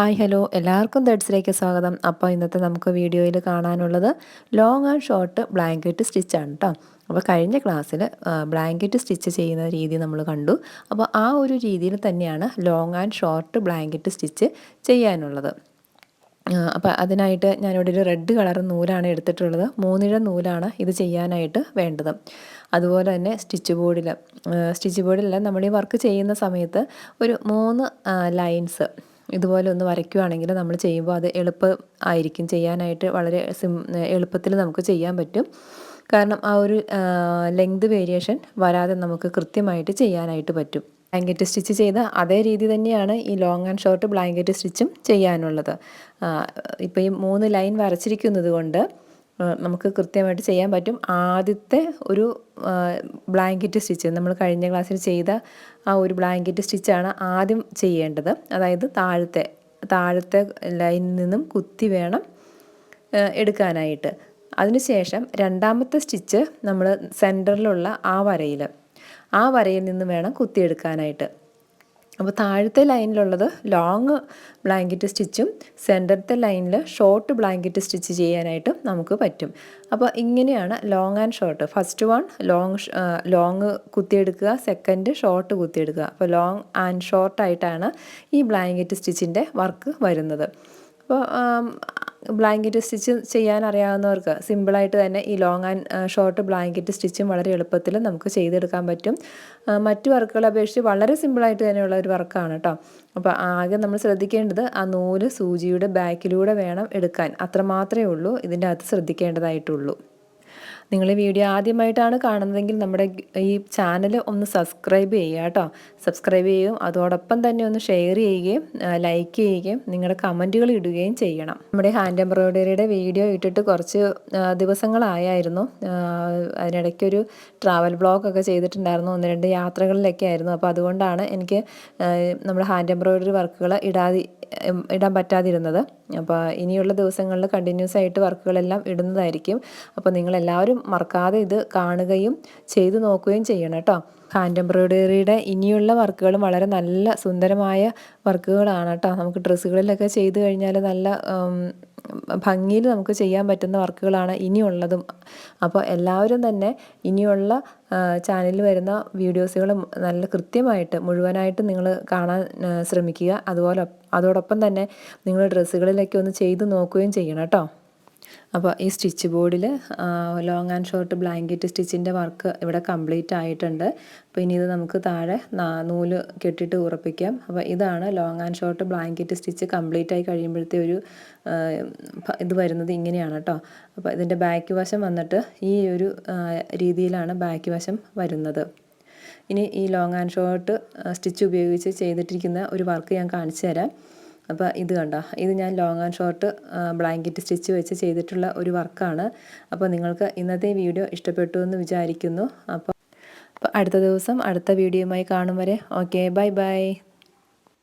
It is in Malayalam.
Hi hello. എല്ലാവർക്കും തേർഡ്സിലേക്ക് സ്വാഗതം. അപ്പോൾ ഇന്നത്തെ നമുക്ക് വീഡിയോയിൽ കാണാനുള്ളത് ലോങ് ആൻഡ് ഷോർട്ട് ബ്ലാങ്കറ്റ് സ്റ്റിച്ചാണ് കേട്ടോ അപ്പോൾ കഴിഞ്ഞ ക്ലാസ്സിൽ ബ്ലാങ്കറ്റ് സ്റ്റിച്ച് ചെയ്യുന്ന രീതി നമ്മൾ കണ്ടു. അപ്പോൾ ആ ഒരു രീതിയിൽ തന്നെയാണ് long and short blanket stitch ചെയ്യാനുള്ളത്. അപ്പോൾ അതിനായിട്ട് ഞാനിവിടെ ഒരു റെഡ് കളർ നൂലാണ് എടുത്തിട്ടുള്ളത്. മൂന്നിഴ നൂലാണ് ഇത് ചെയ്യാനായിട്ട് വേണ്ടത്. അതുപോലെ തന്നെ സ്റ്റിച്ച് ബോർഡിൽ സ്റ്റിച്ച് ബോർഡിൽ നമ്മൾ ഈ വർക്ക് ചെയ്യുന്ന സമയത്ത് ഒരു മൂന്ന് ലൈൻസ് ഇതുപോലെ ഒന്ന് വരയ്ക്കുകയാണെങ്കിൽ നമ്മൾ ചെയ്യുമ്പോൾ അത് എളുപ്പം ആയിരിക്കും. ചെയ്യാനായിട്ട് വളരെ സിം എളുപ്പത്തിൽ നമുക്ക് ചെയ്യാൻ പറ്റും. കാരണം ആ ഒരു ലെങ്ത് വേരിയേഷൻ വരാതെ നമുക്ക് കൃത്യമായിട്ട് ചെയ്യാനായിട്ട് പറ്റും. ബ്ലാങ്കറ്റ് സ്റ്റിച്ച് ചെയ്ത അതേ രീതി തന്നെയാണ് ഈ ലോങ് ആൻഡ് ഷോർട്ട് ബ്ലാങ്കറ്റ് സ്റ്റിച്ചും ചെയ്യാനുള്ളത്. ഇപ്പോൾ ഈ മൂന്ന് ലൈൻ വരച്ചിരിക്കുന്നത് കൊണ്ട് നമുക്ക് കൃത്യമായിട്ട് ചെയ്യാൻ പറ്റും. ആദ്യത്തെ ഒരു ബ്ലാങ്കറ്റ് സ്റ്റിച്ച് നമ്മൾ കഴിഞ്ഞ ക്ലാസ്സിൽ ചെയ്ത ആ ഒരു ബ്ലാങ്കറ്റ് സ്റ്റിച്ചാണ് ആദ്യം ചെയ്യേണ്ടത്. അതായത് താഴത്തെ താഴത്തെ ലൈനിൽ നിന്നും കുത്തി വേണം എടുക്കാനായിട്ട്. അതിനുശേഷം രണ്ടാമത്തെ സ്റ്റിച്ച് നമ്മൾ സെന്ററിലുള്ള ആ വരയിൽ ആ വരയിൽ നിന്ന് വേണം കുത്തിയെടുക്കാനായിട്ട്. അപ്പോൾ താഴത്തെ ലൈനിലുള്ളത് ലോങ് ബ്ലാങ്കറ്റ് സ്റ്റിച്ചും സെന്ററത്തെ ലൈനിൽ ഷോർട്ട് ബ്ലാങ്കറ്റ് സ്റ്റിച്ച് ചെയ്യാനായിട്ട് നമുക്ക് പറ്റും. അപ്പോൾ ഇങ്ങനെയാണ് long and short. First one long long കുത്തിയെടുക്കുക second short കുത്തിയെടുക്കുക. അപ്പോൾ ലോങ് ആൻഡ് ഷോർട്ടായിട്ടാണ് ഈ ബ്ലാങ്കറ്റ് സ്റ്റിച്ചിന്റെ വർക്ക് വരുന്നത്. അപ്പോൾ ബ്ലാങ്കറ്റ് സ്റ്റിച്ച് ചെയ്യാൻ അറിയാവുന്നവർക്ക് സിമ്പിളായിട്ട് തന്നെ ഈ ലോങ് ആൻഡ് ഷോർട്ട് ബ്ലാങ്കറ്റ് സ്റ്റിച്ചും വളരെ എളുപ്പത്തിൽ നമുക്ക് ചെയ്തെടുക്കാൻ പറ്റും. മറ്റു വർക്കുകളെ അപേക്ഷിച്ച് വളരെ സിമ്പിളായിട്ട് തന്നെയുള്ള ഒരു വർക്കാണ് കേട്ടോ അപ്പോൾ ആകെ നമ്മൾ ശ്രദ്ധിക്കേണ്ടത് ആ നൂൽ സൂചിയുടെ ബാക്കിലൂടെ വേണം എടുക്കാൻ. അത്ര മാത്രമേ ഉള്ളൂ. ഇതിന്റെ അകത്ത് ശ്രദ്ധിക്കേണ്ടതായിട്ടുള്ളൂ. നിങ്ങൾ വീഡിയോ ആദ്യമായിട്ടാണ് കാണുന്നതെങ്കിൽ നമ്മുടെ ഈ ചാനൽ ഒന്ന് സബ്സ്ക്രൈബ് ചെയ്യുക കേട്ടോ. സബ്സ്ക്രൈബ് ചെയ്യുകയും അതോടൊപ്പം തന്നെ ഒന്ന് ഷെയർ ചെയ്യുകയും ലൈക്ക് ചെയ്യുകയും നിങ്ങളുടെ കമന്റുകൾ ഇടുകയും ചെയ്യണം. നമ്മുടെ ഹാൻഡ് എംബ്രോയ്ഡറിയുടെ വീഡിയോ ഇട്ടിട്ട് കുറച്ച് ദിവസങ്ങളായായിരുന്നു. അതിനിടയ്ക്കൊരു ട്രാവൽ ബ്ലോഗൊക്കെ ചെയ്തിട്ടുണ്ടായിരുന്നു. ഒന്ന് രണ്ട് യാത്രകളിലൊക്കെ ആയിരുന്നു. അപ്പോൾ അതുകൊണ്ടാണ് എനിക്ക് നമ്മുടെ ഹാൻഡ് എംബ്രോയ്ഡറി വർക്കുകൾ ഇടാതി ഇടാൻ പറ്റാതിരുന്നത്. അപ്പോൾ ഇനിയുള്ള ദിവസങ്ങളിൽ കണ്ടിന്യൂസ് ആയിട്ട് വർക്കുകളെല്ലാം ഇടുന്നതായിരിക്കും. അപ്പോൾ നിങ്ങളെല്ലാവരും മറക്കാതെ ഇത് കാണുകയും ചെയ്തു നോക്കുകയും ചെയ്യണം കേട്ടോ. ഹാൻഡ് എംബ്രോയ്ഡറിയുടെ ഇനിയുള്ള വർക്കുകളും വളരെ നല്ല സുന്ദരമായ വർക്കുകളാണ് കേട്ടോ. നമുക്ക് ഡ്രസ്സുകളിലൊക്കെ ചെയ്തു കഴിഞ്ഞാൽ നല്ല ഭംഗിയിൽ നമുക്ക് ചെയ്യാൻ പറ്റുന്ന വർക്കുകളാണ് ഇനിയുള്ളതും. അപ്പോൾ എല്ലാവരും തന്നെ ഇനിയുള്ള ചാനലിൽ വരുന്ന വീഡിയോസുകൾ നല്ല കൃത്യമായിട്ട് മുഴുവനായിട്ട് നിങ്ങൾ കാണാൻ ശ്രമിക്കുക. അതുപോലെ അതോടൊപ്പം തന്നെ നിങ്ങൾ ഡ്രസ്സുകളിലൊക്കെ ഒന്ന് ചെയ്ത് നോക്കുകയും ചെയ്യണം കേട്ടോ. അപ്പോൾ ഈ സ്റ്റിച്ച് ബോർഡിൽ ലോങ് ആൻഡ് ഷോർട്ട് ബ്ലാങ്കറ്റ് സ്റ്റിച്ചിന്റെ വർക്ക് ഇവിടെ കംപ്ലീറ്റ് ആയിട്ടുണ്ട്. അപ്പോൾ ഇനി ഇത് നമുക്ക് താഴെ നൂൽ കെട്ടിട്ട് ഉറപ്പിക്കാം. അപ്പോൾ ഇതാണ് long and short blanket stitch complete ആയി കഴിയുമ്പോഴത്തെ ഒരു ഇത് വരുന്നത് ഇങ്ങനെയാണ് കേട്ടോ അപ്പോൾ ഇതിന്റെ ബാക്ക് വശം വന്നിട്ട് ഈ ഒരു രീതിയിലാണ് ബാക്ക് വശം വരുന്നത്. ഇനി ഈ ലോങ് ആൻഡ് ഷോർട്ട് സ്റ്റിച്ച് ഉപയോഗിച്ച് ചെയ്തിട്ടിരിക്കുന്ന ഒരു വർക്ക് ഞാൻ കാണിച്ചു തരാം. അപ്പോൾ ഇത് കണ്ടോ? ഇത് ഞാൻ long and short blanket stitch വെച്ച് ചെയ്തിട്ടുള്ള ഒരു വർക്കാണ്. അപ്പോൾ നിങ്ങൾക്ക് ഇന്നത്തെ വീഡിയോ ഇഷ്ടപ്പെട്ടു എന്ന് വിചാരിക്കുന്നു. അപ്പോൾ അപ്പോൾ അടുത്ത ദിവസം അടുത്ത വീഡിയോയുമായി കാണും വരെ. Okay bye bye